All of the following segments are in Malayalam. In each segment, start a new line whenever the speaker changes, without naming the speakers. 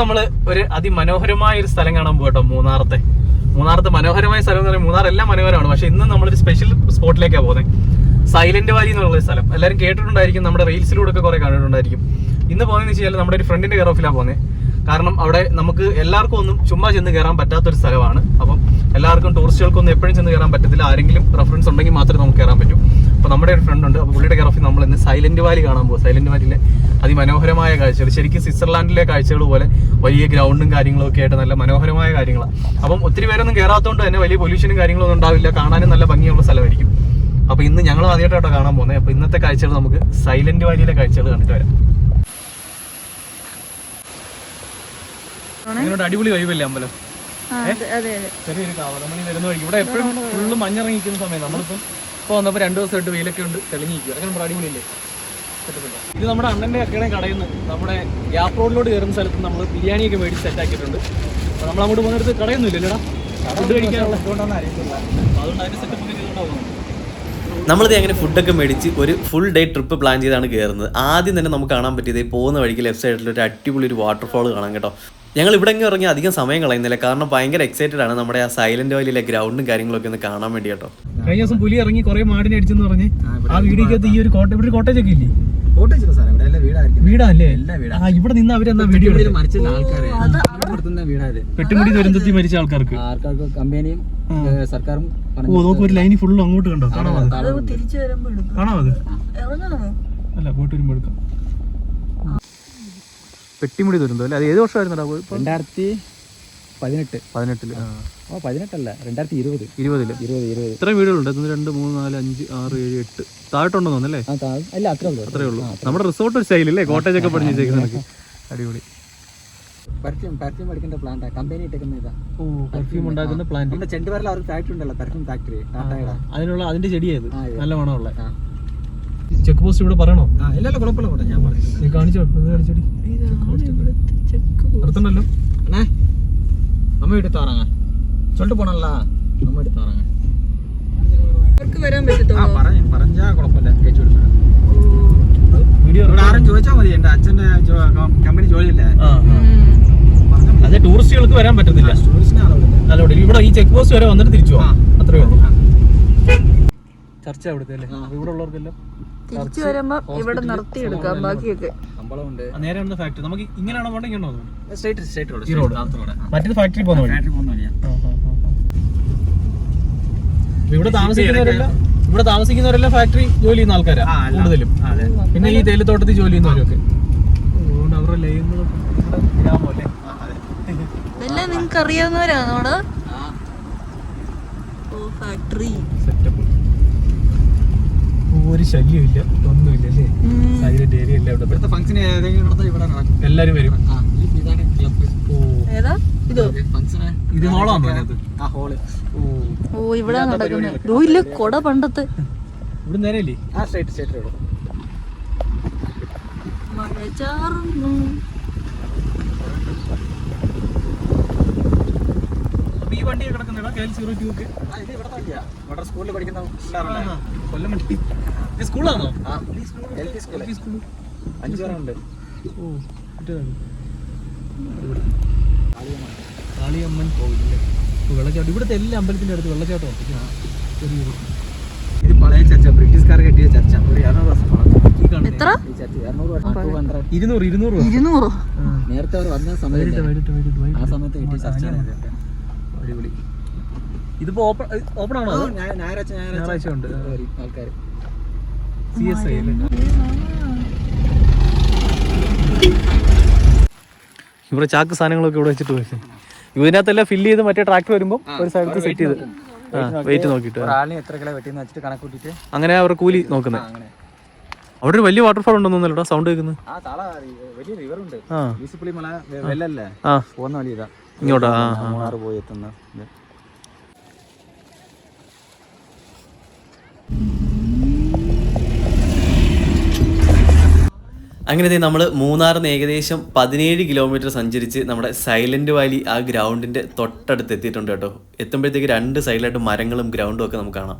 നമ്മൾ ഒരു അതിമനോഹരമായ ഒരു സ്ഥലം കാണാൻ പോകട്ടോ മൂന്നാറത്തെ. മൂന്നാറത്തെ മനോഹരമായ സ്ഥലം എന്ന് പറയുന്നത് മൂന്നാർ എല്ലാം മനോഹരമാണ്. പക്ഷെ ഇന്ന് നമ്മളൊരു സ്പെഷ്യൽ സ്പോട്ടിലേക്കാണ് പോകുന്നത് സൈലന്റ് വാലി എന്നുള്ള സ്ഥലം. എല്ലാവരും കേട്ടിട്ടുണ്ടായിരിക്കും നമ്മുടെ റീൽസിലൂടെ ഒക്കെ കുറെ കണ്ടിട്ടുണ്ടായിരിക്കും. ഇന്ന് പോകുന്നതെന്ന് വെച്ച് കഴിഞ്ഞാൽ നമ്മുടെ ഒരു ഫ്രണ്ടിന്റെ കെയർ ഓഫിലാണ് പോകുന്നത് കാരണം അവിടെ നമുക്ക് എല്ലാവർക്കും ഒന്നും ചുമ്മാ ചെന്ന് കയറാൻ പറ്റാത്തൊരു സ്ഥലമാണ്. അപ്പം എല്ലാവർക്കും ടൂറിസ്റ്റുകൾക്കൊന്നും എപ്പോഴും ചെന്ന് കയറാൻ പറ്റത്തില്ല. ആരെങ്കിലും റെഫറൻസ് ഉണ്ടെങ്കിൽ മാത്രമേ നമുക്ക് കയറാൻ പറ്റൂ. അപ്പോൾ നമ്മുടെ ഒരു ഫ്രണ്ട് ഉണ്ട്. അപ്പോൾ പുള്ളിയുടെ കെയർ ഓഫിൽ നമ്മൾ ഇന്ന് സൈലന്റ് വാലി കാണാൻ പോകും സൈലന്റ് വാലിയിലെ അതിമനോഹരമായ കാഴ്ചകൾ. ശരിക്കും സ്വിറ്റ്സർലാൻഡിലെ കാഴ്ചകൾ പോലെ വലിയ ഗ്രൗണ്ടും കാര്യങ്ങളും ഒക്കെ ആയിട്ട് നല്ല മനോഹരമായ കാര്യങ്ങളാണ് അപ്പം ഒത്തിരി പേരൊന്നും കയറാത്തതുകൊണ്ട് തന്നെ വലിയ പൊല്യൂഷനും കാര്യങ്ങളൊന്നും ഉണ്ടാവില്ല. കാണാനും നല്ല ഭംഗിയുള്ള സ്ഥലമായിരിക്കും. അപ്പോൾ ഇന്ന് ഞങ്ങൾ ആദ്യമായിട്ടോ കാണാൻ പോകുന്നത് അപ്പോൾ ഇന്നത്തെ കാഴ്ചകൾ നമുക്ക് സൈലന്റ് വാലിയിലെ കാഴ്ചകൾ കണ്ടിട്ട് വരാം. അടിപൊളി വൈബല്ലേ അമ്പലം? ചെറിയൊരു കാവലമണി വരുന്ന വഴി ഇവിടെ എപ്പോഴും ഫുള്ള് മഞ്ഞിറങ്ങിക്കുന്ന സമയം. നമ്മളിപ്പം ഇപ്പോൾ വന്നപ്പോൾ രണ്ട് ദിവസമായിട്ട് വെയിലൊക്കെ ഉണ്ട്. തെളിഞ്ഞിരിക്കും അങ്ങനെ നമ്മുടെ അടിപൊളിയില്ലേ? ഇത് നമ്മുടെ അണ്ണന്റെ അക്കടെ കടയിൽ നിന്ന് നമ്മുടെ ഗ്യാപ് റോഡിലോട്ട് കയറുന്ന സ്ഥലത്ത് നമ്മൾ ബിരിയാണിയൊക്കെ മേടിച്ച് സെറ്റ് ആക്കിയിട്ടുണ്ട്. അപ്പോൾ നമ്മൾ അങ്ങോട്ട് പോകുന്നിടത്ത് കടയൊന്നും ഇല്ലല്ലേടാ ഫുഡ് കഴിക്കാനുള്ള അതുകൊണ്ട് സെറ്റപ്പ് ചെയ്തുകൊണ്ടാണ്
നമ്മളിത് അങ്ങനെ ഫുഡൊക്കെ മേടിച്ച് ഒരു ഫുൾ ഡേ ട്രിപ്പ് പ്ലാൻ ചെയ്താണ് കയറുന്നത് ആദ്യം തന്നെ നമുക്ക് കാണാൻ പറ്റിയത് പോകുന്ന വഴിക്ക് ലെഫ്റ്റ് സൈഡിൽ ഒരു അടിപൊളി ഒരു വാട്ടർഫാൾ കാണാം കേട്ടോ. ഞങ്ങൾ ഇവിടെ ഇങ്ങനെ ഇറങ്ങി അധികം സമയം കളയുന്നില്ല. കാരണം ഭയങ്കര എക്സൈറ്റഡ് ആണ് നമ്മുടെ ആ സൈലന്റ് വാലിയിലെ ഗ്രൗണ്ടും കാര്യങ്ങളൊക്കെ ഒന്ന് കാണാൻ വേണ്ടി കേട്ടോ.
കഴിഞ്ഞ ദിവസം പുലി ഇറങ്ങി കുറെ മാടിനെ അടിച്ചെന്ന് പറഞ്ഞ് ആ വീടിക്കകത്ത് ഈ ഒരു കോട്ട ഇവിടെ കോട്ടേജ് ഒക്കെ ഇല്ലേ ും?
ഇവിടെ എല്ലാം വീടായിരിക്കും.
വീടാല്ലേ?
എല്ലാ വീടാ.
ആ ഇവിടെ നിന്ന് അവരെന്നാ വീഡിയോ
ഇവിടെ മരിച്ച
പെട്ടുമുടി ദുരന്തത്തിൽ ആൾക്കാർക്ക്.
ആൾക്കാർക്ക് കമ്പനിയും സർക്കാരും
ഓ നോക്ക് ഒരു ലൈനി ഫുള്ള് അങ്ങോട്ട് കണ്ടോ? കാണാമോ അത്?
അത് തിരിച്ചു വരുമ്പോ എടുക്കും.
കാണാമോ അല്ല പോയിട്ട് വരുമ്പോ എടുക്കാം. പെട്ടിമുടി ദുരന്തം അല്ലേ? അത് ഏത് വർഷമായിരുന്നു
രണ്ടായിരത്തി പതിനെട്ട്.
പതിനെട്ടിൽ.
ഓ പതിനെട്ടല്ല. രണ്ടായിരത്തി ഇരുപത്.
ഇരുപതിൽ.
ഇരുപത് ഇരുപത്.
ഇത്ര വീടുകളുണ്ട്. ഒന്ന് രണ്ട് മൂന്ന് നാല് അഞ്ച് ആറ് ഏഴ് എട്ട്. താഴോട്ടുണ്ടോ അല്ലേ?
ആ താ- അല്ല അത്രേ ഉള്ളൂ.
അത്രേ ഉള്ളൂ. നമ്മുടെ റിസോർട്ട് ഒരു സ്റ്റൈലല്ലേ കോട്ടേജ് ഒക്കെ പഠിച്ച് വെച്ചേക്കുന്ന കണക്ക്. അടിപൊളി.
പെർഫ്യൂം പെർഫ്യൂം പഠിക്കേണ്ട പ്ലാന്റ് കമ്പനി ഇട്ടേക്കുന്ന ഇതാ.
ഓ പെർഫ്യൂം ഉണ്ടാക്കുന്ന പ്ലാന്റ്
നമ്മുടെ ചെണ്ടുവരൽ അവർക്ക് ഫാക്ടറി ഉണ്ടല്ലോ. പെർഫ്യൂം ഫാക്ടറി ടാറ്റയുടെ
അതിനുള്ള അതിന്റെ ചെടിയായത്
ഇത്.
നല്ല മണമുള്ള.
ആ.
ചെക്ക് പോസ്റ്റ് ഇവിടെ പറയണോ?
ഇല്ല കുഴപ്പമില്ല കൂടെ ഞാൻ പറയാം.
നീ കാണിച്ചോ കാണിച്ചോടി.
അടുത്തുണ്ടല്ലോ അണ്ണേ അമ്മ എടുത്ത് വരാങ്ങ ചൊല്ലിട്ട് പോണല്ല അമ്മ എടുത്ത് വരാങ്ങ
അതെ ടൂറിസ്റ്റുകൾക്ക് വരാൻ പറ്റത്തില്ല. ഇവിടെ ഈ ചെക്ക് പോസ്റ്റ് വരെ വന്നിട്ട് തിരിച്ചു
പോവാം
അത്രേ ഉള്ളൂ. ചർച്ച അവിടുത്തെ അല്ലേ? ഇവിടെ ഉള്ളവർക്കെല്ലാം
തിരിച്ചു വരുമ്പോ ഇവിടെ നിർത്തി എടുക്കാം ബാക്കിയൊക്കെ.
നേരെ വന്ന ഫാക്ടറി നമുക്ക് ഇങ്ങനെയാണോ
സ്ട്രേറ്റ് സ്ട്രേറ്റ് റോഡ്.
മറ്റേത് ഫാക്ടറി പോകുന്ന വഴി
ഫാക്ടറി പോകുന്ന വഴിയാ.
അപ്പൊ ഇവിടെ താമസിക്കുന്നവരെല്ലാം ഇവിടെ താമസിക്കുന്നവരെല്ലാം ഫാക്ടറി ജോലി ചെയ്യുന്ന ആൾക്കാരാ. കൂടുതലും. പിന്നെ ഈ തേയിലത്തോട്ടത്തിൽ ജോലി ചെയ്യുന്നവരൊക്കെ. അതുകൊണ്ട് അവരുടെ
ഇതെല്ലാം
ആ.
ഓ ഫാക്ടറി
സെറ്റപ്പ് ഒരു ശല്യമില്ല ഒന്നുമില്ല അല്ലേ? സൈലന്റ് ഏരിയ അല്ല ഇവിടെ
ഫംഗ്ഷൻ
എല്ലാരും വരും.
ഇതോ?
ഹോളാണോ ഓ.
ഓ ഇവിടെ നടക്കുന്നത് ഓ ഇല്ല കൊട പണ്ടത്തെ.
ഇവിടെ
ആ സ്ട്രൈറ്റ് സ്ട്രൈറ്റ് റോഡ്
മഴ ചാറുന്നു.
ഈ വണ്ടി കിടക്കുന്നില്ല കെ എൽ സീറോ ടു ഒക്കെ
ആ ഇത് ഇവിടെ സ്കൂളിൽ പഠിക്കുന്ന പിള്ളേരല്ലേ?
കൊല്ലം വണ്ടി സ്കൂളാണോ
ആ എൽ പി സ്കൂളിൽ
സ്കൂൾ
അഞ്ചു പേരുണ്ട്.
ഓ കാളിയമ്മൻ കോവിലല്ലേ? വെള്ളച്ചാട്ടം. ഇവിടുത്തെ എല്ലാ അമ്പലത്തിന്റെ അടുത്ത് വെള്ളച്ചാട്ടം ചെറിയൊരു
ഇത്. പഴയ ചർച്ച. ബ്രിട്ടീഷുകാർ കെട്ടിയ ചർച്ച. ഒരു ഇരുന്നൂറ് വർഷം ചർച്ച ഇരുന്നൂറ്
ഇരുന്നൂറ്.
നേരത്തെ അവർ വന്ന സമയത്ത് ആ സമയത്ത് കെട്ടിയ ഇതൊക്കെ.
അടിപൊളി. ഇതിപ്പോ ഓപ്പൺ ഓപ്പൺ ആണോ
ഞായറാഴ്ച
ഞായറാഴ്ച. ഉണ്ട്.
ആൾക്കാര്.
സി എസ് ഐ ഇവിടെ ചാക്ക് സാധനങ്ങളൊക്കെ ഇവിടെ വെച്ചിട്ട് പോയി. ഇതിനകത്തെല്ലാം ഫില്ല് ചെയ്ത് മറ്റേ ട്രാക്ടർ വരുമ്പോൾ ഒരു സ്ഥലത്ത് സെറ്റ് ചെയ്ത്. വെയിറ്റ്
നോക്കിട്ട് എത്ര കിലോ വെച്ചിട്ട്
അങ്ങനെ അവർ കൂലി നോക്കുന്നത് അവിടെ ഒരു വലിയ വാട്ടർഫാൾ ഉണ്ടെന്നല്ലോ സൗണ്ട് കേൾക്കുന്നത്
ആ വലിയ റിവർ ഉണ്ട്.
ആ.
പോകുന്ന ഇതാ
ഇങ്ങോട്ടാ
മൂന്നാർ പോയി എത്തുന്ന
അങ്ങനെ നമ്മൾ മൂന്നാറിന് ഏകദേശം പതിനേഴ് കിലോമീറ്റർ സഞ്ചരിച്ച് നമ്മുടെ സൈലന്റ് വാലി ആ ഗ്രൗണ്ടിന്റെ തൊട്ടടുത്ത് എത്തിയിട്ടുണ്ട് കേട്ടോ. എത്തുമ്പോഴത്തേക്ക് രണ്ട് സൈഡിലായിട്ട് മരങ്ങളും ഗ്രൗണ്ടും ഒക്കെ നമുക്ക് കാണാം.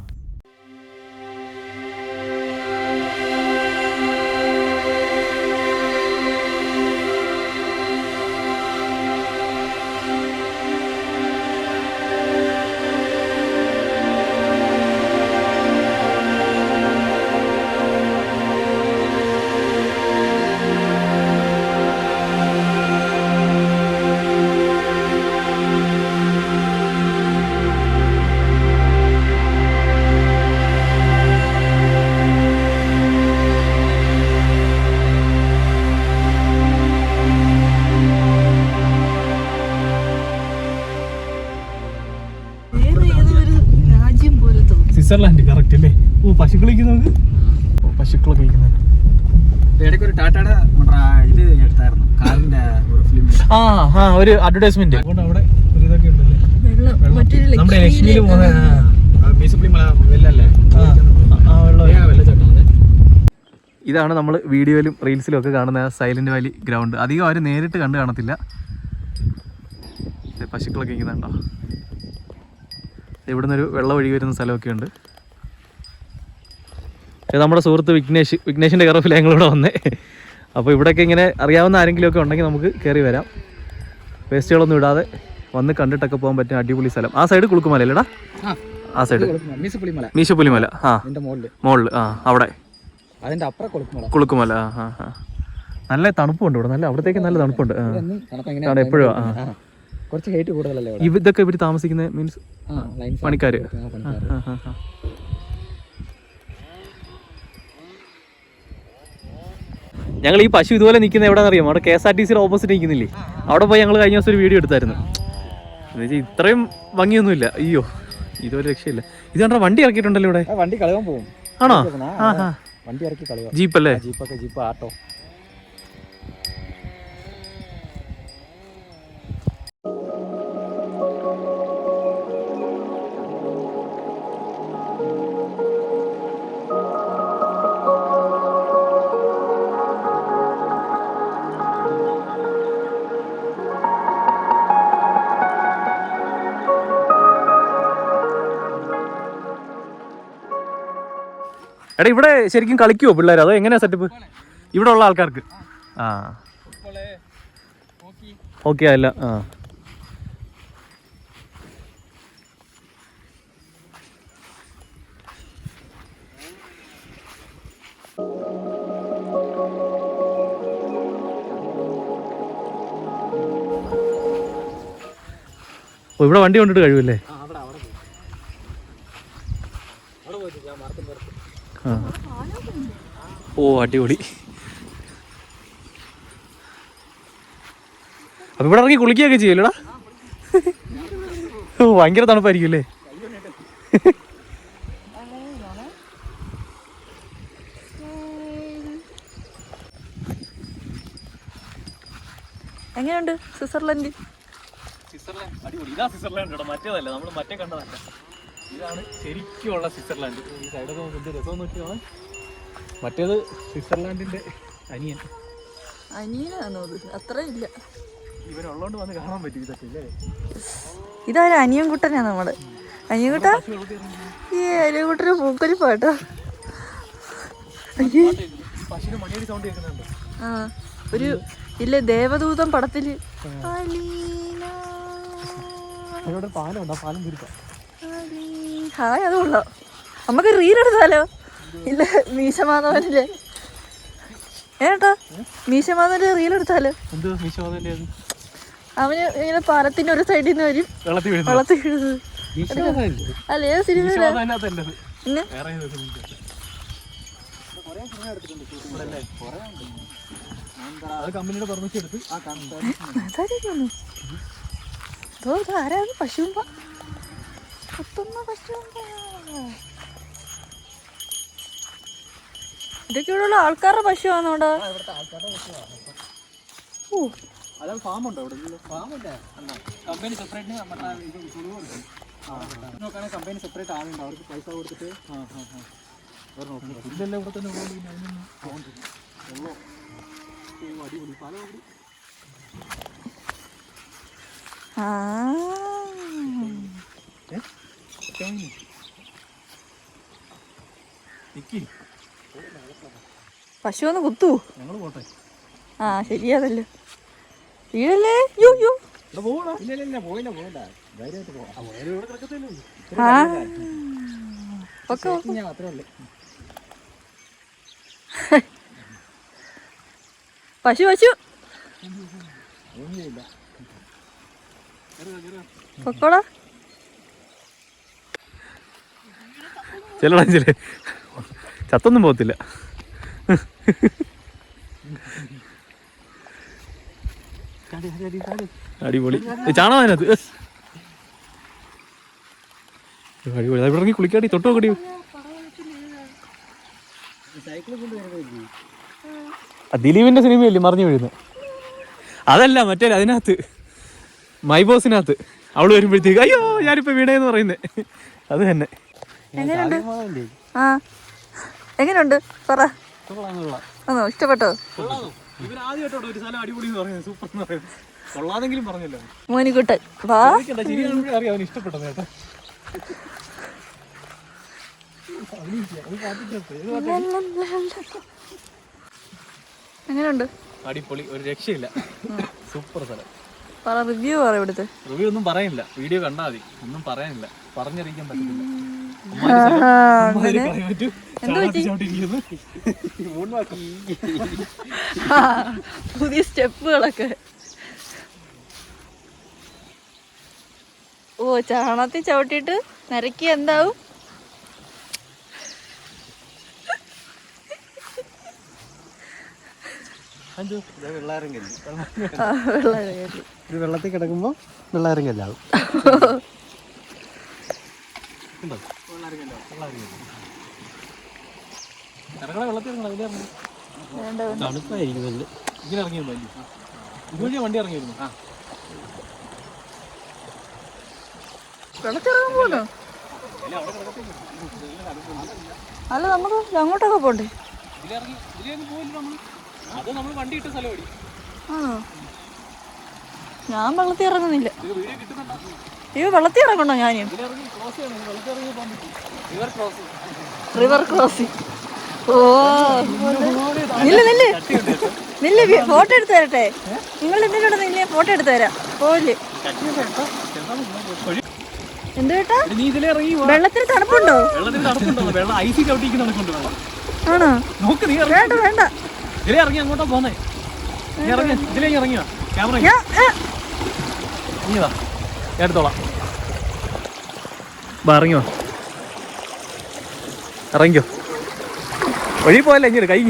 ആ ആ ഒരു അഡ്വർടൈസ്മെന്റ് അവിടെ ഒരു ഇതൊക്കെ ഉണ്ടല്ലേ? നമ്മുടെ ലക്ഷ്മിയിൽ പോകുന്ന ഇതാണ് നമ്മൾ വീഡിയോയിലും റീൽസിലും ഒക്കെ കാണുന്ന സൈലന്റ് വാലി ഗ്രൗണ്ട്. അധികം ആരും നേരിട്ട് കണ്ടു കാണത്തില്ല. പശുക്കളൊക്കെ ഇരിക്കുന്നുണ്ടോ ഇവിടുന്ന് ഒരു വെള്ളം ഒഴുകി വരുന്ന സ്ഥലമൊക്കെ ഉണ്ട്. ഇത് നമ്മുടെ സുഹൃത്ത് വിഘ്നേഷ് വിഘ്നേഷിന്റെ കറഫിലെ ഞങ്ങളിവിടെ വന്നേ. അപ്പോൾ ഇവിടെയൊക്കെ ഇങ്ങനെ അറിയാവുന്ന ആരെങ്കിലുമൊക്കെ ഉണ്ടെങ്കിൽ നമുക്ക് കയറി വരാം. വേസ്റ്റുകളൊന്നും ഇടാതെ വന്ന് കണ്ടിട്ടൊക്കെ പോകാൻ പറ്റിയ അടിപൊളി സ്ഥലം. ആ സൈഡ് കുളുക്കുമല അല്ലേടാ ആ സൈഡ്. മീശപ്പുലിമല ആ. മുകളിൽ ആ അവിടെ.
അതിന്റെ അപ്പുറം
കുളുക്കുമല. ആ ആ ആ. നല്ല തണുപ്പുണ്ട് ഇവിടെ. നല്ല അവിടത്തേക്ക് നല്ല തണുപ്പുണ്ട്. എപ്പോഴും.
കുറച്ച് ഹൈറ്റ് കൂടുതലല്ലേ
ഇതൊക്കെ ഇവർ താമസിക്കുന്ന മീൻസ് പണിക്കാര്
പണിക്കാര്
ആ, ആ, ആ. ഞങ്ങൾ ഈ പശു ഇതുപോലെ നിൽക്കുന്ന എവിടെയാണെന്ന് അറിയാം അവിടെ കെ എസ് ആർ ടി സിയുടെ ഓപ്പോസിറ്റ് നിൽക്കുന്നില്ലേ അവിടെ പോയി ഞങ്ങൾ കഴിഞ്ഞ ദിവസം ഒരു വീഡിയോ എടുത്തായിരുന്നു. എന്ന് വെച്ചാൽ ഇത്രയും ഭംഗിയൊന്നുമില്ല. അയ്യോ ഇതൊരു രക്ഷയില്ല. ഇത് കണ്ടോ വണ്ടി ഇറക്കിയിട്ടുണ്ടല്ലോ ഇവിടെ?
വണ്ടി കളയാൻ പോകും.
ആണോ?
വണ്ടി ഇറക്കി കളയുക
ജീപ്പ് അല്ലേ?
ജീപ്പൊക്കെ ജീപ്പ് ആട്ടോ.
എടാ ഇവിടെ ശരിക്കും കളിക്കുവോ പിള്ളേർ അതോ എങ്ങനെയാ സെറ്റപ്പ് ഇവിടെ ഉള്ള ആൾക്കാർക്ക്? ആ. ഓക്കെ അല്ല ആ. ഓ ഇവിടെ വണ്ടി കൊണ്ടിട്ട് കഴിവല്ലേ ആ ഓ അടിപൊളി. അപ്പൊ ഇവിടെ ഇറങ്ങി കുളിക്കുകയൊക്കെ ചെയ്യല്ലടാ? ഓ ഭയങ്കര തണുപ്പായിരിക്കും അല്ലേ?
എങ്ങനെയുണ്ട് സ്വിറ്റ്സർലൻഡ്?
സ്വിറ്റ്സർലാൻഡ് അടിപൊളി. ഇതാ സ്വിറ്റ്സർലാൻഡ് കേട്ടോ മറ്റേതല്ല. നമ്മൾ മറ്റേ കണ്ടതല്ല. ഇതാണ് ശരിക്കുമുള്ള സ്വിറ്റ്സർലാൻഡ്. ഈ സൈഡൊക്കെ നമുക്ക് എന്ത് രസം നോക്കിയാണ് മറ്റേത് സ്വിറ്റ്സർലാൻഡിന്റെ അനിയൻ.
അനിയനാണോ അത്? അത്ര ഇല്ല
ഇവരുള്ളോണ്ട് വന്ന് കാണാൻ പറ്റും ഇതൊക്കെ ഇല്ലേ?
കുട്ടനാ അനിയൻകുട്ടനാ നമ്മൾ. അനിയൻകുട്ട? ഈ അനിയൻകുട്ടന് പൂക്കൊലി പാട്ടോ? ആ ഒരു ഇല്ല ദേവദൂതം പടത്തിൽ? ഹായ് അത് കൊള്ളാം നമുക്ക് റീൽ എടുത്താലോ? ഇല്ല മീശമാധവനിലെ ഏട്ടാ മീശമാധവന്റെ റീൽ എടുത്താലോ? അവന് ഇങ്ങനെ പാലത്തിന്റെ ഒരു സൈഡിൽ നിന്ന് വരും.
വെള്ളത്തിൽ വീഴുന്നു
വെള്ളത്തിൽ വീഴുന്നത്. അല്ല ഏത് സിനിമയില
പശുമ്പ
പിന്നെ
വേറെ ഏതോ സിനിമയ്ക്ക്. അത് കമ്പനിയുടെ പെർമിഷൻ എടുത്ത്
അതായിരുന്നു ഇതോ ഇത് ആരാണ് പശുമ്പ കുത്തുന്ന പശുമ്പ ഇതൊക്കെ ഇവിടെയുള്ള ആൾക്കാരുടെ ഓ.
അതായത് ഫാം ഉണ്ടോ ഇവിടെ ഫാമില്ല കമ്പനി സെപ്പറേറ്റ് നമ്മുടെ ഇത് സുഖമുണ്ട് നോക്കുകയാണെങ്കിൽ കമ്പനി സെപ്പറേറ്റ് ആളുണ്ട്. അവർക്ക് പൈസ കൊടുത്തിട്ട്
ഇല്ലല്ലോ ഇവിടെ തന്നെ ഉള്ളൂ. പിന്നെ അതിനൊന്നും
ആ. പശു ഒന്ന് കുത്തു. ആ ശരിയാതല്ലോ വീഴല്ലേ? യോ യോ പശു പശു. പൊക്കോടാ.
ചെല്ലടാ ചെല്ലേ. ചത്തൊന്നും പോകത്തില്ല. അടിപൊളി. ചാണോ അതിനകത്ത്. അടിപൊളി. അത് ഇറങ്ങി കുളിക്കാടി തൊട്ട് നോക്കടി. ദിലീപിന്റെ സിനിമയല്ലേ മറിഞ്ഞു വീഴുന്നത്? അതല്ല മറ്റേ അതിനകത്ത്. മൈ ബോസിനകത്ത് അവൾ വരുമ്പോഴത്തേക്ക് അയ്യോ ഞാനിപ്പോ വീണേന്ന് പറയുന്നേ. അത് തന്നെ.
ആ. എങ്ങനെയുണ്ട്? പറ. ആണോ? ഇഷ്ടപ്പെട്ടോ? മോനിക്കുട്ട്. വാ. എങ്ങനെയുണ്ട്?
അടിപൊളി. ഒരു രക്ഷയില്ല. സൂപ്പർ സ്ഥലം
പറ റിവ്യൂ പറ ഇവിടുത്തെ.
റിവ്യൂ ഒന്നും പറയാനില്ല വീഡിയോ കണ്ടാൽ മതി. ഒന്നും പറയാനില്ല പറഞ്ഞറിയിക്കാൻ പറ്റത്തില്ല.
പുതിയ സ്റ്റെപ്പുകളൊക്കെ. ഓ ചാണകത്തിൽ ചവിട്ടിയിട്ട് നിരക്കി എന്താവും?
വെള്ളത്തിൽ കിടക്കുമ്പോ വെള്ളാരം കല്ലാവും.
ഇറങ്ങണ വെള്ളത്തിൽ ഇറങ്ങണം, അതിലേ ഇറങ്ങണം.
വേണ്ട, വേണ്ട.
തണുപ്പായിരിക്കും നല്ല.
ഇങ്ങനെ ഇറങ്ങിയിരുന്നു അല്ലേ ഇതുവഴിയാ വണ്ടി ഇറങ്ങിയിരുന്നു
വെള്ളത്തിറങ്ങാൻ പോന്നോ അല്ല നമുക്ക് അങ്ങോട്ടൊക്കെ പോണ്ടേ? ആണോ? ഞാൻ വെള്ളത്തിൽ ഇറങ്ങുന്നില്ല.
ഇവ
അയ്യോ വെള്ളത്തിൽ ഇറങ്ങണോ ഞാൻ
റിവർ
ക്രോസിംഗ് ഓ. നില്ല നില്ല്. നില്ല് ഫോട്ടോ എടുത്തു തരട്ടെ. നിങ്ങൾ എന്തിനോട് നില്ലേ ഫോട്ടോ എടുത്തു തരാം? പോലെ എന്ത് കേട്ടാ. വെള്ളത്തിൽ തണുപ്പുണ്ടോ? ആണോ? വേണ്ട വേണ്ട.
ഇറങ്ങി അങ്ങോട്ടാ പോന്നേ. ഇറങ്ങി ഇതിലേക്ക് ഇറങ്ങിയോ ക്യാമറ വാ. എടുത്തോളാം. ഇറങ്ങിയോ ഇറങ്ങിയോ വഴി പോയല്ലേ ഇങ്ങനെ കൈ.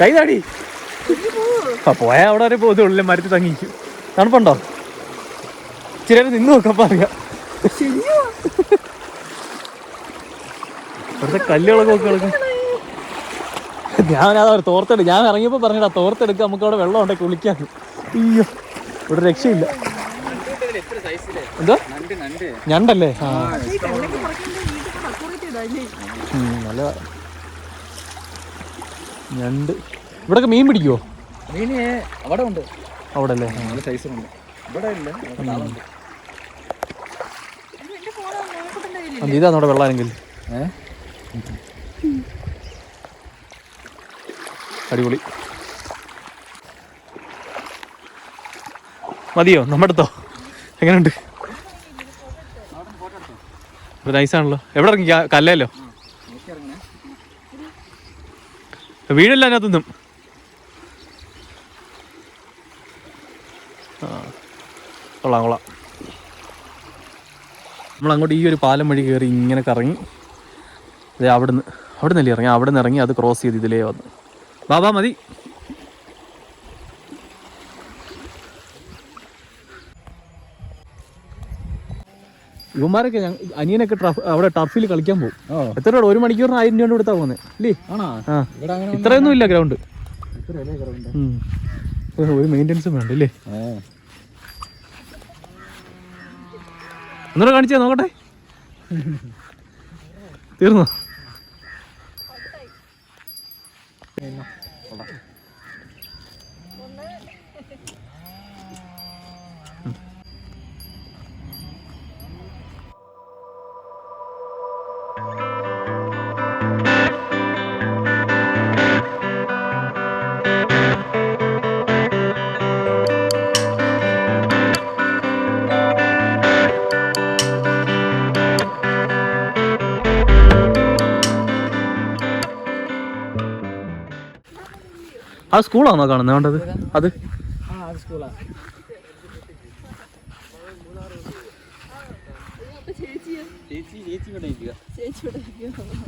കൈ താടി. ആ പോയ അവിടെ വരെ പോകുന്നേ ഉള്ളിൽ മരത്തിൽ തങ്ങിക്കും തണുപ്പുണ്ടോ? ചില നിന്ന് നോക്കാൻ പറയാ കല്ലുകളൊക്കെ നോക്കി കിടക്കും ഞാൻ അതാ തോർത്തെടുക്കും ഞാൻ ഇറങ്ങിയപ്പോൾ പറഞ്ഞിട്ടാ തോർത്തെടുക്കുക നമുക്ക് അവിടെ വെള്ളം ഉണ്ടെങ്കിൽ കുളിക്കാൻ. അയ്യോ ഇവിടെ രക്ഷയില്ല. എന്തോ? ഞണ്ടല്ലേ? ആ.
ഈ
ഞണ്ട് ഇവിടൊക്കെ മീൻ പിടിക്കുവോ?
മീന് അവിടെ ഉണ്ട്.
അവിടെ അല്ലേ
നല്ല സൈസുണ്ട് ഇവിടെ ഇല്ല അവിടെ വെള്ളമാണെങ്കിൽ
അടിപൊളി. മതിയോ? നമ്മുടെ അടുത്തോ? എങ്ങനെയുണ്ട് നൈസാണല്ലോ എവിടെ ഇറങ്ങി? കല്ലല്ലോ
നോക്കി ഇറങ്ങണേ
വീടില്ല അതിനകത്തൊന്നും കൊള്ളാം കൊള്ളാം. നമ്മളങ്ങോട്ട് ഈ ഒരു പാലം വഴി കയറി ഇങ്ങനെ കറങ്ങി. അതെ അവിടുന്ന് അവിടെ നിന്നല്ലേ ഇറങ്ങി? അവിടെ നിന്ന് ഇറങ്ങി അത് ക്രോസ് ചെയ്ത് ഇതിലേ വന്നു. ബാബാ മതി. ഇവന്മാരൊക്കെ അനിയനൊക്കെ അവിടെ ടർഫിൽ കളിക്കാൻ പോകും. എത്ര രൂപ ഒരു മണിക്കൂറിന് ആയിരം രൂപ കൊടുത്താ പോകുന്നത് ഇല്ലേ?
ആണോ?
ഇത്രയൊന്നും ഇല്ല ഗ്രൗണ്ട്. ഒരു മെയിന്റെനൻസും വേണ്ട ഇല്ലേ? കാണിച്ചേ കാണിച്ചാ നോക്കട്ടെ. തീർന്നോ? ആ സ്കൂളാണോ കാണുന്നത്? വേണ്ടത്? അത്?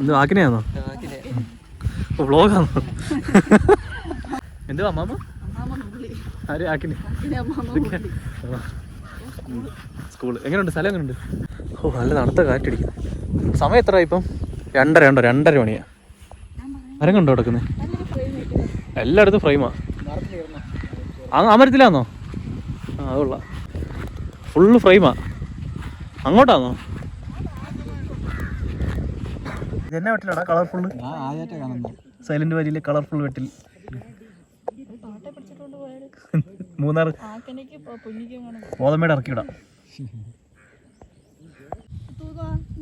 എന്ത് ആക്കിനെയാണോ വ്ളോഗാണോ എന്തുവാ അമ്മാമ? ആര്? ആക്കിനെ. സ്കൂൾ. എങ്ങനെയുണ്ട് സ്ഥലം എങ്ങനെയുണ്ട് ഓ നല്ല തണുത്ത കാറ്റടിക്കുന്നു. സമയം എത്ര ഇപ്പം? രണ്ടര ഉണ്ടോ രണ്ടര മണിയാ. അരങ്ങുണ്ടോ കിടക്കുന്നത് എല്ലായിടത്തും ഫ്രെയിമാ. ആ ആ ആ അതുള്ള ഫുള്ള് ഫ്രെയിമാ. അങ്ങോട്ടാന്നോ? ഇതെന്നെ വെട്ടിലാടാ?
കളർഫുൾ
സൈലന്റ് വാലിയിലെ കളർഫുൾ വെട്ടിൽ. മൂന്നാർ ഗോതമ്പേട് ഇറക്കി വിടാം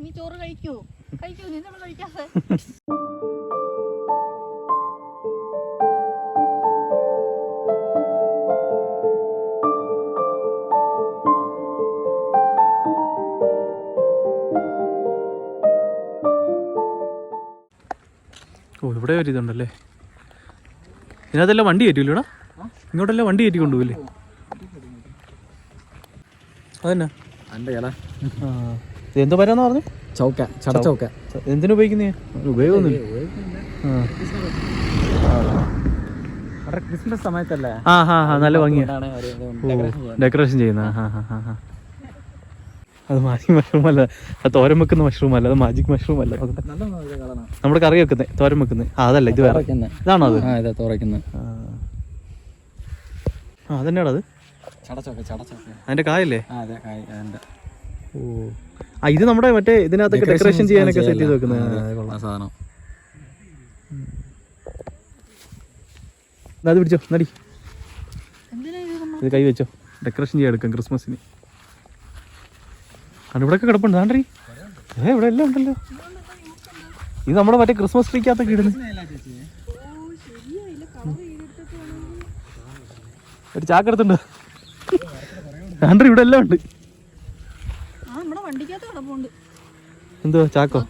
നീ ചോറ് കഴിക്കൂ. കഴിക്കൂ നീ നമ്മൾ കഴിക്കാതെ.
ഇവിടെ ഒരു ഇതുണ്ടല്ലേ? ഇതിനകത്തെല്ലാം വണ്ടി കയറ്റൂലടാ ഇങ്ങോട്ടല്ലേ വണ്ടി കയറ്റി കൊണ്ടുപോയില്ലേ? അതന്നെ. ആ. എന്തോ പരാന്ന് പറഞ്ഞു?
ചൗക്ക ചടച്ചൗക്ക
എന്തിനു ഉപയോഗിക്കുന്നേ? ഉപയോഗമൊന്നുമില്ല.
ക്രിസ്മസ് സമയത്തല്ലേ?
ആ ഹാ ഹാ നല്ല ഭംഗിയാ.
അതുകൊണ്ടാണ് ഒരു ഇത്. decoration. ചെയ്യുന്നത്.
ഡെക്കറേഷൻ ചെയ്യുന്ന ഹാ ഹാ ഹാ ഹാ. അത് മാജിക് മഷ്റൂം അല്ല. അത് തോരൻ വെക്കുന്ന മഷ്റൂം അല്ല. അത് മാജിക് മഷ്റൂം അല്ല. നമ്മുടെ കറി വെക്കുന്നത് തോരൻ വെക്കുന്നത് ആ അതല്ല ഇത് വേറെ. ഇതാണോ അത്?
ആ ഇതാ
ആ. അതന്നെയാണോ അത്? അതിന്റെ കായല്ലേ? ഓ. ആ ഇത് നമ്മുടെ മറ്റേ ഇതിനകത്തൊക്കെ ഡെക്കറേഷൻ ചെയ്യാനൊക്കെ സെറ്റ് ചെയ്ത്. ആ
സാധനം.
അത് പിടിച്ചോ. നടി.
എന്തിനാ ഇത്
ഇത് കൈ വെച്ചോ. ഡെക്കറേഷൻ ചെയ്യാൻ എടുക്കാം ക്രിസ്മസിന്. ആണ് ഇവിടെയൊക്കെ കിടപ്പുണ്ട്. ആണ്ടി ഏ ഇവിടെ എല്ലാം ഉണ്ടല്ലോ. ഇത് നമ്മുടെ മറ്റേ ക്രിസ്മസ് ട്രീക്കകത്തൊക്കെ ഇടുന്നു. ഒരു ചാക്കെടുത്തുണ്ട് ആണ്ടി ഇവിടെ എല്ലാം ഉണ്ട്. എന്തോ ചാക്കോ?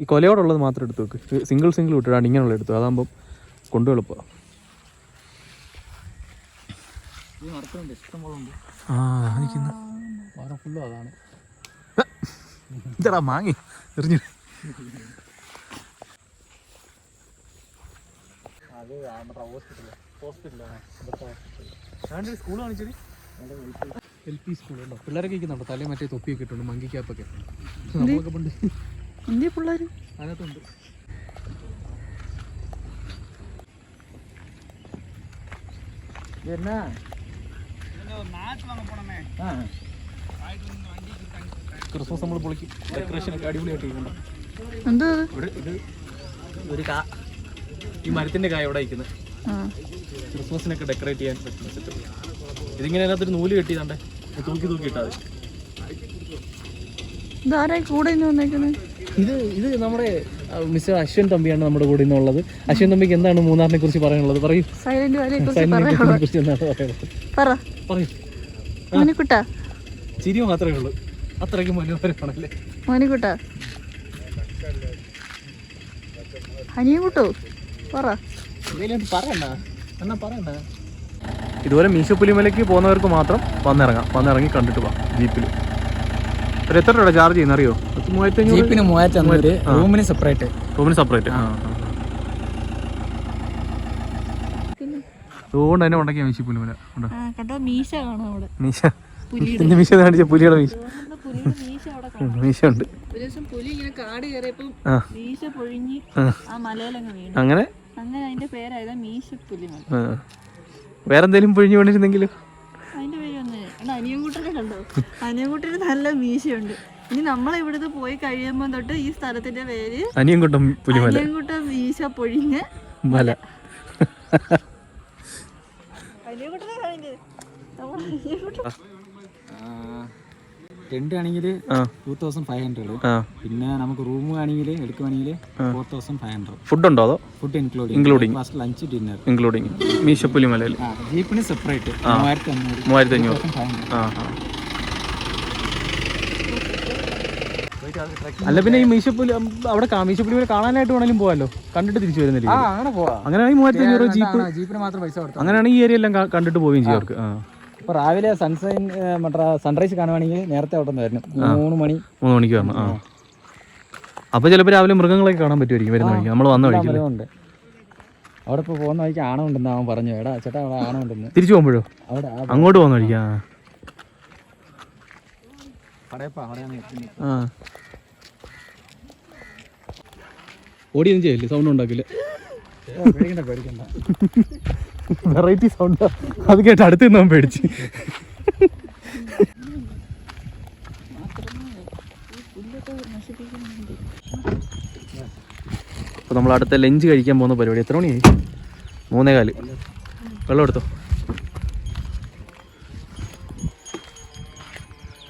ഈ കൊലയോടുള്ളത് മാത്രം എടുത്തു നോക്ക് സിംഗിൾ സിംഗിൾ വിട്ടിടാണ്ട് ഇങ്ങനെയുള്ള എടുത്തു അതാകുമ്പം കൊണ്ടുപോയി എളുപ്പമാണ്
ഈ നടക്കുന്നുണ്ട് ഇഷ്ടം പോലെ ഉണ്ട്
ആ
അതാണ്.
ഇതടാ മാങ്ങി എറിഞ്ഞു സ്കൂൾ കാണിച്ചത് എൽ പി സ്കൂൾ ഉണ്ടോ? പിള്ളേരൊക്കെ ഇരിക്കുന്നുണ്ടോ? തലേ മറ്റേ തൊപ്പിയൊക്കെ ഇട്ടുണ്ട് മങ്കി ക്യാപ്പൊക്കെ നമ്മളൊക്കെ പണ്ട്
എന്തിയ പിള്ളേര്?
അതിനകത്തുണ്ട്.
എന്നാ
ക്രിസ്മസ് നമ്മൾ പൊളിക്കും. ഡെക്കറേഷൻ ഒക്കെ അടിപൊളിയായിട്ട് ചെയ്യുന്നുണ്ട്
എന്താ
ഇവിടെ ഇത് ഒരു കാ ഈ മരത്തിന്റെ കായ ഇവിടെ അയക്കുന്നത് ക്രിസ്മസിനൊക്കെ ഡെക്കറേറ്റ് ചെയ്യാൻ പറ്റുന്ന സെറ്റപ്പ് ഇതിങ്ങനെ അതിനകത്തൊരു നൂൽ കെട്ടിയതാണ്ടേ തൂക്കി തൂക്കി ഇട്ടാൽ
കൂടെ
ഇത് ഇത് നമ്മുടെ മിസ്റ്റർ അശ്വൻ തമ്പിയാണ് നമ്മുടെ കൂടെ ഇന്നുള്ളത് അശ്വൻ തമ്പിക്ക് എന്താണ് മൂന്നാറിനെ കുറിച്ച് പറയാനുള്ളത്? പറയൂ.
സൈലന്റ് വാലിയെ കുറിച്ച്
എന്താണ് പറയാനുള്ളത്?
പറ.
പറയൂ.
മോനിക്കുട്ട.
ചിരി മാത്രമേ ഉള്ളൂ. അത്രയ്ക്ക് മനോഹരമാണല്ലേ?
മോനിക്കുട്ട. അനിയൻകുട്ടോ പറ.
ഇതിലോട്ട് പറയണ്ട. എന്നാ പറയണ്ട. ഇതുപോലെ മീശപ്പുലിമലയ്ക്ക് പോകുന്നവർക്ക് മാത്രം വന്നിറങ്ങാം. വന്നിറങ്ങി കണ്ടിട്ട് പോവാം ജീപ്പിൽ ഒരു എത്ര രൂപ ചാർജ് ചെയ്യുന്ന അറിയോ മൂവായിരത്തി അഞ്ഞൂറ്
മൂവായിരത്തി അഞ്ഞൂറ് റൂമിന് സെപ്പറേറ്റ്
റൂമിന് സെപ്പറേറ്റ് ആ. അതുകൊണ്ട് തന്നെ ഉണ്ടാക്കിയ
മീശ കാണാം അവിടെ.
മീശ. പിന്നെ മീശ കാണിച്ച പുലിയുടെ മീശ.
മീശ
മീശ ഉണ്ട്.
മീശ
അങ്ങനെ?
മീശ പുലിമല.
വേറെന്തേലും പൊഴിഞ്ഞു വീണിരുന്നെങ്കിലും?
അനിയൻകുട്ടന് നല്ല മീശയുണ്ട്. ഇനി നമ്മൾ ഇവിടുന്ന് പോയി കഴിയുമ്പോൾ തൊട്ട് ഈ സ്ഥലത്തിന്റെ പേര്
അനിയും കൊണ്ടും പുലിമല.
അനിയൻകുട്ടം മീശ പൊഴിഞ്ഞ്
മല
അനിയൻകുട്ടനെ കാണിക്ക്. നമ്മുടെ അനിയൻകുട്ടൻ.
ടെന്റ് ആണെങ്കിൽ ടൂ തൗസൻഡ് ഫൈവ് ഹൺഡ്രഡ് പിന്നെ നമുക്ക് റൂം ആണെങ്കിൽ എടുക്കുവാണെങ്കിൽ ഫോർ തൗസൻഡ് ഫൈവ് ഹൺഡ്രഡ്
ഫുഡുണ്ടോ അതോ?
Food including
including
first lunch dinner
including മീശപ്പുലിമലയിൽ
ജീപ്പിന് സെപ്പറേറ്റ് മൂവായിരത്തി അഞ്ഞൂറ്.
മൂവായിരത്തി അഞ്ഞൂറ്.
ഫൈവ് ഹൺഡ്രഡ്
ആ ആ അല്ല പിന്നെ ഈ മീശപ്പുലി അവിടെ മീശപ്പുലി പോലെ കാണാനായിട്ട് വേണമെങ്കിലും പോകാമല്ലോ കണ്ടിട്ട് തിരിച്ചു വരുന്നില്ല
അങ്ങനെ പോവാ.
അങ്ങനെയാണെങ്കിൽ മൂവായിരത്തി അഞ്ഞൂറ് ജീപ്പ്
ജീപ്പിന് മാത്രം പൈസ കൊടുത്തു
അങ്ങനെയാണെങ്കിൽ ഈ ഏരിയ എല്ലാം കണ്ടിട്ട് പോവുകയും ചെയ്യും അവർക്ക്.
ഇപ്പൊ രാവിലെ സൺസൈൻ മറ്റേ സൺറൈസ് കാണുവാണെങ്കിൽ നേരത്തെ അവിടെ നിന്ന് വരണം. മൂന്ന് മണി.
മൂന്ന് മണിക്ക് വരണം. ആ. അപ്പോൾ ചിലപ്പോൾ രാവിലെ മൃഗങ്ങളൊക്കെ കാണാൻ പറ്റുമായിരിക്കും വരുന്ന വഴിക്ക്. നമ്മൾ വന്ന വഴിക്ക്.
അവിടെ ഇപ്പോൾ പോകുന്ന വഴിക്ക് ആണുണ്ടെന്ന് അവൻ പറഞ്ഞു. എടാ ചേട്ടാ അവിടെ ആണുണ്ടെന്ന്
തിരിച്ചു പോകുമ്പോഴോ?
അവിടെ
അങ്ങോട്ട് പോകുന്ന വഴിക്കാ ആ. ഓടിയൊന്നും ചെയ്യില്ലേ? സൗണ്ട് ഉണ്ടാക്കില്ല? വെറൈറ്റി സൗണ്ട് അത് കേട്ട് അടുത്ത് നിന്നവൻ പേടിച്ച്. അപ്പോൾ നമ്മൾ അടുത്ത ലഞ്ച് കഴിക്കാൻ പോകുന്ന പരിപാടി. എത്ര മണിയായി? മൂന്നേ കാൽ. വെള്ളം എടുത്തോ?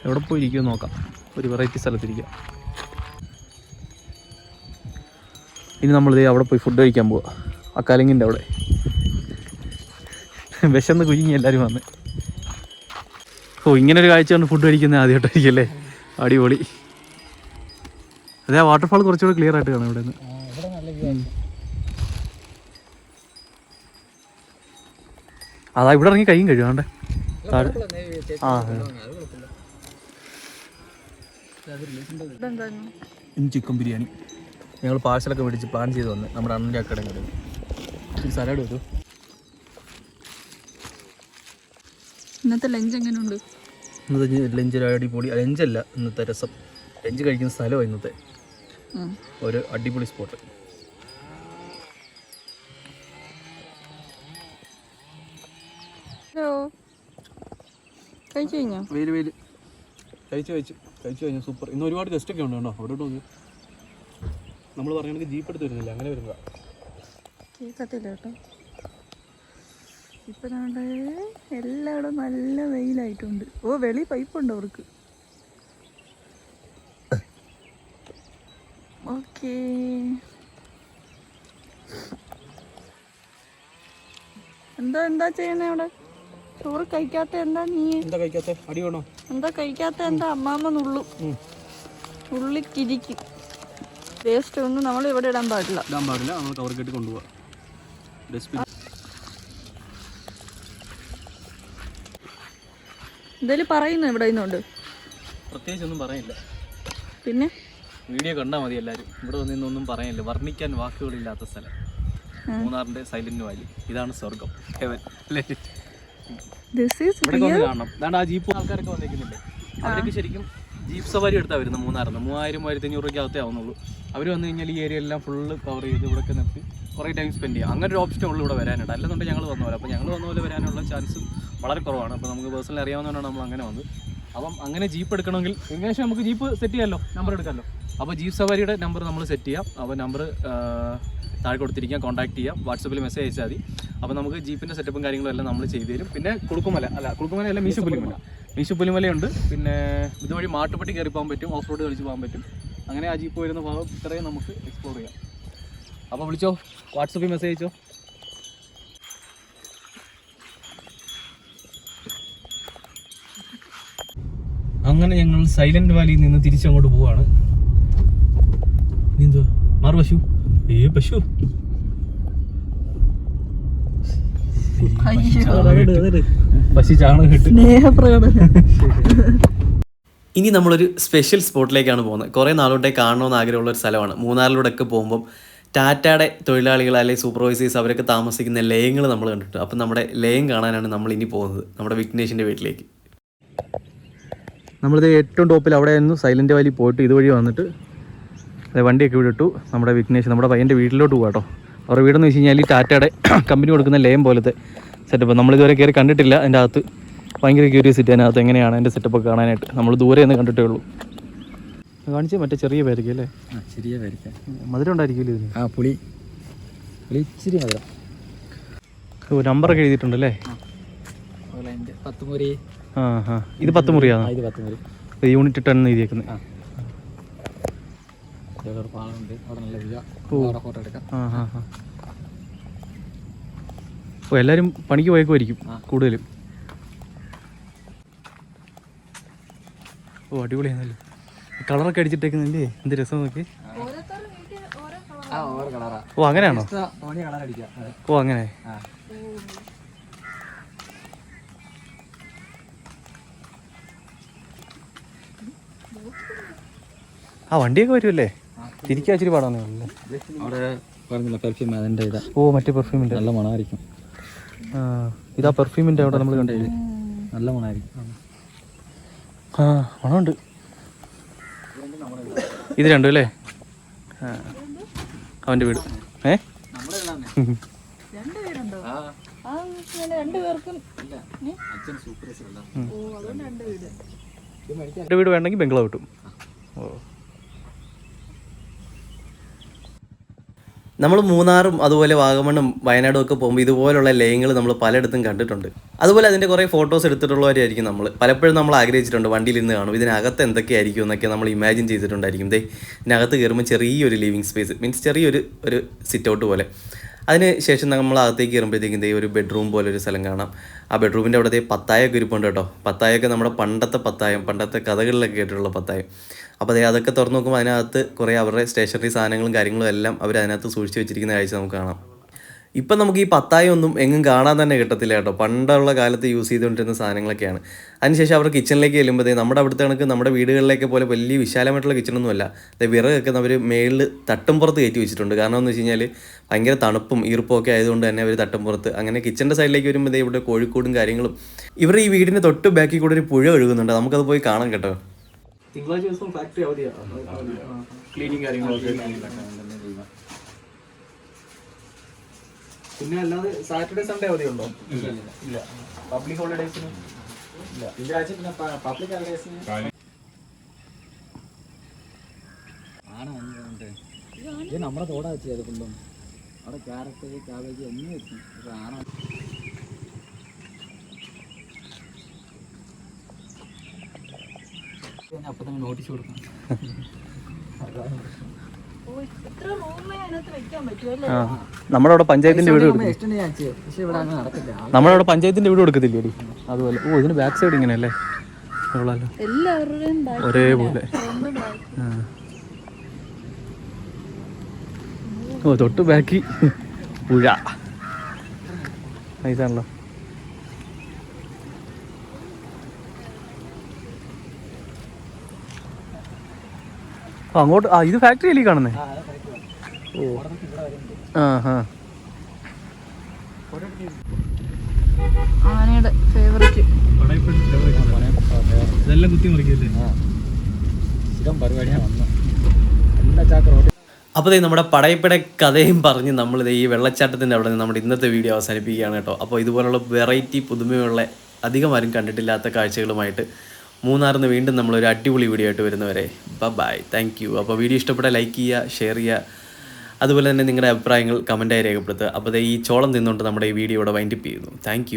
എവിടെ പോയിരിക്കുമോ നോക്കാം. ഒരു വെറൈറ്റി സ്ഥലത്തിരിക്കാം ഇനി നമ്മൾ നമ്മളിത് അവിടെ പോയി ഫുഡ് കഴിക്കാൻ പോവുക ആ കലങ്ങിന്റെ അവിടെ. വിശന്ന് കുഞ്ഞി എല്ലാവരും വന്ന്. ഓ ഇങ്ങനെ ഒരു കാഴ്ച കൊണ്ട് ഫുഡ് കഴിക്കുന്നത് ആദ്യമായിട്ടായിരിക്കല്ലേ അടിപൊളി. അതെ ആ വാട്ടർഫാൾ കുറച്ചുകൂടെ ക്ലിയർ ആയിട്ട് കാണാം ഇവിടെ നിന്ന്
ഇവിടെ നല്ല view ആണ്.
അതാ ഇവിടെ ഇറങ്ങി കൈയും കഴിയാണ്ട് ആ ഇനി? ചിക്കൻ ബിരിയാണി ഞങ്ങൾ പാഴ്സലൊക്കെ മേടിച്ച് പ്ലാൻ ചെയ്ത് വന്ന് നമ്മുടെ അണ്ണന്റെ അക്കടം കിട്ടും സലാഡ് വരൂ.
ഇന്നത്തെ ലഞ്ച് എങ്ങനെയുണ്ട്
ഇന്നത്തെ ലഞ്ച് അടിപൊളി ലഞ്ചല്ല ഇന്നത്തെ രസം. ലഞ്ച് കഴിക്കുന്ന സ്ഥലമാണ് ഇന്നത്തെ. ഒരു അടിപൊളി സ്പോട്ട്
ഹലോ. കഴിച്ചു കഴിഞ്ഞോ?
വെയിൽ വെയിൽ കഴിച്ചു കഴിച്ചു കഴിച്ചു കഴിഞ്ഞു സൂപ്പർ ഇന്ന് ഒരുപാട് ഗസ്റ്റ് ഒക്കെ ഉണ്ട് കേട്ടോ അവിടെ നമ്മൾ പറയുകയാണെങ്കിൽ ജീപ്പ് എടുത്ത് വരുന്നില്ല അങ്ങനെ വരുന്നത്.
കേൾക്കത്തില്ല കേട്ടോ. ഇപ്പൊ നമ്മുടെ എല്ലായിടും നല്ല വെയിലായിട്ടുണ്ട്. ഓ വെളി പൈപ്പുണ്ട് അവർക്ക്? ഓക്കേ. എന്താ എന്താ ചെയ്യണേ അവിടെ? ചോറ് കഴിക്കാത്ത എന്താ നീ?
എന്താ കഴിക്കാത്ത? അടി വേണോ?
എന്താ കഴിക്കാത്ത എന്താ? അമ്മാമ്മ നുള്ളു. ഉള്ളിക്കിരിക്കും കിരിക്ക് വേസ്റ്റ് ഒന്നും നമ്മൾ ഇവിടെ ഇടാൻ പാടില്ല.
ഇടാൻ പാടില്ല. നമ്മൾ കവർ കെട്ടി കൊണ്ടുപോകാം ഡസ്റ്റ്ബിൻ
എന്തായാലും പറയുന്നു ഇവിടെ നിന്നുണ്ട്
പ്രത്യേകിച്ച് ഒന്നും പറയില്ല.
പിന്നെ?
വീഡിയോ കണ്ടാൽ മതി എല്ലാവരും ഇവിടെ വന്ന് ഇന്നൊന്നും പറയാനില്ല വർണിക്കാൻ വാക്കുകളില്ലാത്ത സ്ഥലം. മൂന്നാറിന്റെ സൈലന്റ് വാലി ഇതാണ് സ്വർഗം ഹെവൻ അല്ലേ?
ദിസ് ഈസ്
ഇവിടെ കാണണം. ആ ജീപ്പ്. ആൾക്കാരൊക്കെ വന്നിരിക്കുന്നില്ലേ അവരൊക്കെ ശരിക്കും ജീപ്പ് സവാരി എടുത്താൽ വരുന്നത് മൂന്നാറിന്ന്. മൂവായിരം മൂവായിരത്തി അഞ്ഞൂറ് രൂപയ്ക്ക് അകത്തേ ആവുന്നുള്ളൂ. അവർ വന്നു കഴിഞ്ഞാൽ ഈ ഏരിയ എല്ലാം ഫുള്ള് കവർ ചെയ്ത് ഇവിടെയൊക്കെ നിർത്തി കുറേ ടൈം സ്പെൻഡ് ചെയ്യാം. അങ്ങനെ ഒരു ഓപ്ഷൻ ഉള്ളൂ ഇവിടെ വരാനായിട്ട്. അല്ലെന്നുണ്ടെങ്കിൽ ഞങ്ങൾ വന്ന പോലെ. അപ്പോൾ ഞങ്ങൾ വന്ന പോലെ വരാനുള്ള ചാൻസ് വളരെ കുറവാണ്. അപ്പോൾ നമുക്ക് പേഴ്സണലി അറിയാവുന്നതുകൊണ്ടാണ് നമ്മൾ അങ്ങനെ വന്നത്. അപ്പം അങ്ങനെ ജീപ്പ് എടുക്കണമെങ്കിൽ ഏകദേശം നമുക്ക് ജീപ്പ് സെറ്റ് ചെയ്യാമല്ലോ നമ്പർ എടുക്കാമല്ലോ അപ്പോൾ ജീപ്പ് സവാരിയുടെ നമ്പർ നമ്മൾ സെറ്റ് ചെയ്യാം. അപ്പോൾ നമ്പർ താഴെ കൊടുത്തിരിക്കാം. കോൺടാക്ട് ചെയ്യാം. വാട്സപ്പിൽ മെസ്സേജ് അയച്ചാൽ മതി. അപ്പോൾ നമുക്ക് ജീപ്പിന്റെ സെറ്റപ്പും കാര്യങ്ങളും എല്ലാം നമ്മൾ ചെയ്തു തരും. പിന്നെ കുളുക്കുമല അല്ല കുളുക്കുമല അല്ല മീശ പുലിമല മീശ പുലിമലയുണ്ട്. പിന്നെ ഇതുവഴി മാട്ടുപ്പെട്ടി കയറി പോകാൻ പറ്റും. ഓഫ് റോഡ് കളിച്ച് പോകാൻ പറ്റും. അങ്ങനെ ആ ജീപ്പ് വരുന്ന ഭാഗം ഇത്രയും നമുക്ക് എക്സ്പ്ലോർ ചെയ്യാം. അപ്പോൾ വിളിച്ചോ? വാട്സപ്പിൽ മെസ്സേജ് അയച്ചോ? അങ്ങനെ ഞങ്ങൾ സൈലന്റ് വാലിയിൽ നിന്ന് തിരിച്ചങ്ങോട്ട് പോവാണ്. എന്തുവാ? മാറു പശു. ഏ പശു.
ഇനി നമ്മളൊരു സ്പെഷ്യൽ സ്പോട്ടിലേക്കാണ് പോകുന്നത്. കുറേ നാളോട്ടേ കാണണമെന്ന് ആഗ്രഹമുള്ള ഒരു സ്ഥലമാണ്. മൂന്നാറിലൂടെയൊക്കെ പോകുമ്പോൾ ടാറ്റയുടെ തൊഴിലാളികൾ അല്ലെങ്കിൽ സൂപ്പർവൈസേഴ്സ് അവരൊക്കെ താമസിക്കുന്ന ലയങ്ങൾ നമ്മൾ കണ്ടിട്ടുണ്ട്. അപ്പം നമ്മുടെ ലയം കാണാനാണ് നമ്മൾ ഇനി പോകുന്നത്. നമ്മുടെ വിഘ്നേഷിന്റെ വീട്ടിലേക്ക്.
നമ്മളിത് ഏറ്റവും ടോപ്പിൽ അവിടെ നിന്ന് സൈലന്റ് വാലി പോയിട്ട് ഇതുവഴി വന്നിട്ട് അതെ വണ്ടിയൊക്കെ വിടിട്ടു നമ്മുടെ വിഘ്നേഷ് നമ്മുടെ പയ്യന്റെ വീട്ടിലോട്ട് പോകാം കേട്ടോ അവരുടെ വീടെന്ന് വെച്ച് കഴിഞ്ഞാൽ ഈ ടാറ്റയുടെ കമ്പനി കൊടുക്കുന്ന ലയം പോലത്തെ സെറ്റപ്പ് നമ്മളിതുവരെ കയറി കണ്ടിട്ടില്ല അതിന്റെ അകത്ത്. ഭയങ്കര ക്യൂരിയോസിറ്റി അതിനകത്ത് എങ്ങനെയാണ് അതിന്റെ സെറ്റപ്പ് കാണാനായിട്ട്. നമ്മൾ ദൂരെ നിന്ന് കണ്ടിട്ടേ ഉള്ളൂ. കാണിച്ച് മറ്റേ ചെറിയ പേരൊക്കെ അല്ലേ?
ചെറിയ ശരിയാ വരയ്ക്കാം
മധുരം ഉണ്ടായിരിക്കും ഇതിന്.
ആ പുളി. പുളി ഇച്ചിരി മധുരം.
ഓ നമ്പറൊക്കെ എഴുതിയിട്ടുണ്ടല്ലേ
എന്റെ പത്ത് മുറി
ആ ആ. ഇത് പത്ത് മുറിയാണ്
ഇത് പത്ത് മുറി
യൂണിറ്റ് ടെൻ എഴുതിയേക്കുന്നത്.
അവിടെ നല്ല. ഫോട്ടോ എടുക്കാം.
ആ ആ ആ. ഓ എല്ലാവരും പണിക്ക് പോയേക്കുമായിരിക്കും. കൂടുതലും ഓ അടിപൊളിയാണല്ലോ. കളറൊക്കെ അടിച്ചിട്ടേക്കുന്നില്ലേ എന്ത് രസം നോക്കി ഓ അങ്ങനെയാണോ? ഓ അങ്ങനെ.
ആ.
വണ്ടിയൊക്കെ വരുമല്ലേ? തിരിക്കാച്ചിരി ഇച്ചിരി പാടാന്നേ
ഇതാ.
ഓ മറ്റേ പെർഫ്യൂമിന്റെ
നല്ല മണമായിരിക്കും.
ഇതാ പെർഫ്യൂമിന്റെ അവിടെ നമ്മൾ കണ്ടത്
നല്ല മണമായിരിക്കും
ആ മണമുണ്ട്. ഇത് രണ്ടും അല്ലേ? അവന്റെ വീട്. ഏ?
രണ്ട് വീട്
വേണ്ടെങ്കിൽ
ബംഗ്ലാവ് കിട്ടും. രണ്ട് പേർക്കും
ഇല്ല അച്ഛൻ സൂപ്പർ അല്ല
ഓ അതുകൊണ്ട് രണ്ട് വീട്
ഇത് മേടിക്കാൻ
എന്റെ വീട് വേണമെങ്കിൽ ബംഗ്ലാവ് കിട്ടും ഓ
നമ്മൾ മൂന്നാറും അതുപോലെ വാഗമണ്ണും വയനാടും ഒക്കെ പോകുമ്പോൾ ഇതുപോലുള്ള ലയങ്ങൾ നമ്മൾ പലയിടത്തും കണ്ടിട്ടുണ്ട്. അതുപോലെ അതിന്റെ കുറേ ഫോട്ടോസ് എടുത്തിട്ടുള്ളവരായിരിക്കും നമ്മൾ. പലപ്പോഴും നമ്മൾ ആഗ്രഹിച്ചിട്ടുണ്ട് വണ്ടിയിൽ നിന്ന് കാണും. ഇതിനകത്ത് എന്തൊക്കെയായിരിക്കും എന്നൊക്കെ നമ്മൾ ഇമാജിൻ ചെയ്തിട്ടുണ്ടായിരിക്കും. ദേ ഇതിനകത്ത് കയറുമ്പോൾ ചെറിയൊരു ലിവിങ് സ്പേസ് മീൻസ് ചെറിയൊരു ഒരു സിറ്റ് ഔട്ട് പോലെ. അതിന് ശേഷം നമ്മൾ അകത്തേക്ക് കയറുമ്പോഴത്തേക്കും ദേ ഒരു ബെഡ്റൂം പോലെ ഒരു സ്ഥലം കാണാം. ആ ബെഡ്റൂമിന്റെ അവിടെ പത്തായൊക്കെ ഇരിപ്പുണ്ട് കേട്ടോ. പത്തായൊക്കെ നമ്മുടെ പണ്ടത്തെ പത്തായം പണ്ടത്തെ കഥകളിലൊക്കെ കേട്ടിട്ടുള്ള പത്തായം. അപ്പോൾ അതേ അതൊക്കെ തുറന്ന് നോക്കുമ്പോൾ അതിനകത്ത് കുറേ അവരുടെ സ്റ്റേഷനറി സാധനങ്ങളും കാര്യങ്ങളും എല്ലാം അവർ അതിനകത്ത് സൂക്ഷിച്ച് വെച്ചിരിക്കുന്ന കാഴ്ച നമുക്ക് കാണാം. ഇപ്പം നമുക്ക് ഈ പത്തായം ഒന്നും എങ്ങും കാണാൻ തന്നെ കിട്ടത്തില്ല കേട്ടോ. പണ്ടുള്ള കാലത്ത് യൂസ് ചെയ്തുകൊണ്ടിരുന്ന സാധനങ്ങളൊക്കെയാണ്. അതിനുശേഷം അവർ കിച്ചണിലേക്ക് ചെല്ലുമ്പോഴത്തേ നമ്മുടെ അവിടുത്തെ കണക്ക് നമ്മുടെ വീടുകളിലേക്ക് പോലെ വലിയ വിശാലമായിട്ടുള്ള കിച്ചണൊന്നുമല്ല ദേ വിറകൊക്കെ അവർ മേളിൽ തട്ടുംപുറത്ത് കയറ്റി വെച്ചിട്ടുണ്ട്. കാരണം എന്ന് വെച്ച് കഴിഞ്ഞാൽ ഭയങ്കര തണുപ്പും ഈർപ്പും ഒക്കെ ആയതുകൊണ്ട് തന്നെ അവർ തട്ടുംപുറത്ത് അങ്ങനെ കിച്ചന്റെ സൈഡിലേക്ക് വരുമ്പോൾ ദേ ഇവിടെ കോഴിക്കോടും കാര്യങ്ങളും ഇവർ ഈ വീടിന്റെ തൊട്ട് ബാക്കിൽ കൂടെ ഒരു പുഴ ഒഴുകുന്നുണ്ട്. നമുക്കത് പോയി കാണാം കേട്ടോ.
തിങ്കളാഴ്ച ദിവസം ഫാക്ടറി അവധിയാണ് ക്ലീനിങ് കാര്യങ്ങളൊക്കെ പിന്നെ അല്ലാതെ സാറ്റർഡേ സൺഡേ അവധിയുണ്ടോ ഇല്ല. പബ്ലിക് ഹോളിഡേസിന്
തിങ്കളാഴ്ച പിന്നെ പബ്ലിക് ഹോളിഡേസിന് ആണ് വന്നിട്ടുണ്ട് ഇത് നമ്മുടെ തോടാ വെച്ചത് കൊണ്ടും അവിടെ ക്യാരറ്റ് കാബേജ് ഒന്നും വെച്ചു. ആണ? അപ്പൊ തന്നെ നോട്ടീസ് കൊടുക്കണം.
നമ്മുടെ അവിടെ പഞ്ചായത്തിന്റെ വീട്
നമ്മളവിടെ
നമ്മുടെ അവിടെ പഞ്ചായത്തിന്റെ വീട് കൊടുക്കത്തില്ലേ അടി അതുപോലെ. ഓ ഇതിന് ബാക്ക് സൈഡ് ഇങ്ങനെ അല്ലേ കൊള്ളാലോ.
എല്ലാവരുടെയും back
ഒരേപോലെ. ഓ തൊട്ട് ബാക്കി പുഴ. ഇതാണല്ലോ. അങ്ങോട്ട് ആ ഇത് ഫാക്ടറി അല്ലേ കാണുന്നേ? ഓ. ആ ഹാ
ആനയുടെ ഫേവറേറ്റ്
ഇതെല്ലാം കുത്തി മറിക്കല്ലേ?
സ്ഥിരം പരിപാടിയാണ്. വന്നത് എല്ലാ
അപ്പോൾ ദേ നമ്മുടെ പടയപ്പട കഥയും പറഞ്ഞ് നമ്മൾ ഈ വെള്ളച്ചാട്ടത്തിന്റെ അവിടെ നിന്ന് നമ്മുടെ ഇന്നത്തെ വീഡിയോ അവസാനിപ്പിക്കുകയാണ് കേട്ടോ. അപ്പോൾ ഇതുപോലുള്ള വെറൈറ്റി പുതുമയുള്ള അധികം ആരും കണ്ടിട്ടില്ലാത്ത കാഴ്ചകളുമായിട്ട് മൂന്നാറിൽ വീണ്ടും നമ്മളൊരു അടിപൊളി വീഡിയോ ആയിട്ട് വരുന്നവരെ. ബൈ താങ്ക് യു അപ്പോൾ വീഡിയോ ഇഷ്ടപ്പെട്ട ലൈക്ക് ചെയ്യുക ഷെയർ ചെയ്യുക. അതുപോലെ തന്നെ നിങ്ങളുടെ അഭിപ്രായങ്ങൾ കമന്റായി രേഖപ്പെടുത്തുക. അപ്പോൾ ഈ ചോളം തിന്നുകൊണ്ട് നമ്മുടെ ഈ വീഡിയോ ഇവിടെ വൈൻഡപ്പ് ചെയ്യുന്നു. താങ്ക്